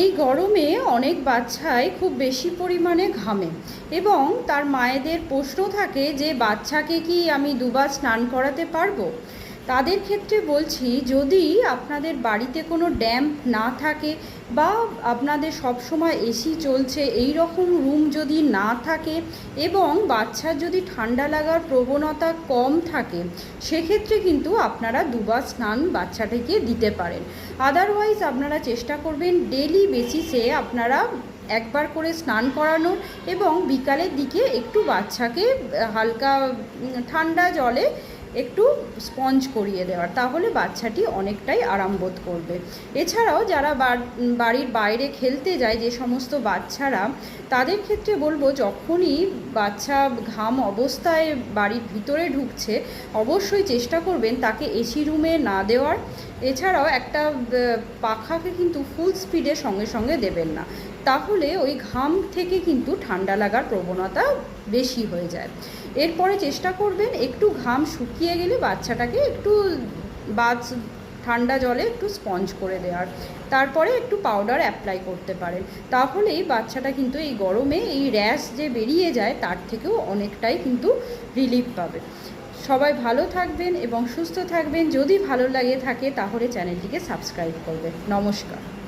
এই গরমে অনেক বাচ্চাই খুব বেশি পরিমাণে ঘামে এবং তার মায়েদের প্রশ্ন থাকে যে, বাচ্চাকে কি আমি দুবার স্নান করাতে পারব? তাদের ক্ষেত্রে বলছি, যদি আপনাদের বাড়িতে কোনো ড্যাম্প না থাকে বা আপনাদের সব সময় এসি চলছে, এই রকম রুম যদি না থাকে এবং বাচ্চার যদি ঠান্ডা লাগার প্রবণতা কম থাকে, সেক্ষেত্রে কিন্তু আপনারা দুবার স্নান বাচ্চাটিকে দিতে পারেন। আদারওয়াইজ আপনারা চেষ্টা করবেন ডেলি বেসিসে আপনারা একবার করে স্নান করানোর এবং বিকালের দিকে একটু বাচ্চাকে হালকা ঠান্ডা জলে একটু স্পঞ্জ করিয়ে দেওয়ার, তাহলে বাচ্চাটি অনেকটাই আরাম বোধ করবে। এছাড়াও যারা বাড়ির বাইরে খেলতে যায়, যে সমস্ত বাচ্চারা, তাদের ক্ষেত্রে বলব যখনই বাচ্চা ঘাম অবস্থায় বাড়ির ভিতরে ঢুকছে, অবশ্যই চেষ্টা করবেন তাকে এসি রুমে না দেওয়ার। এছাড়াও একটা পাখাকে কিন্তু ফুল স্পিডে সঙ্গে সঙ্গে দেবেন না। তাহলে ওই ঘাম থেকে কিন্তু ঠান্ডা লাগার প্রবণতা বেশি হয়ে যায়। এরপরে চেষ্টা করবেন একটু ঘাম শুকিয়ে গেলে বাচ্চাটাকে একটু বাজ, ঠান্ডা জলে একটু স্পঞ্জ করে দেওয়ার। তারপরে একটু পাউডার অ্যাপ্লাই করতে পারেন। তাহলেই বাচ্চাটা কিন্তু এই গরমে এই র্যাশ যে বেরিয়ে যায়, তার থেকেও অনেকটাই কিন্তু রিলিফ পাবে। সবাই ভালো থাকবেন এবং সুস্থ থাকবেন। যদি ভালো লাগে থাকে, তাহলে চ্যানেলটিকে সাবস্ক্রাইব করবেন। নমস্কার।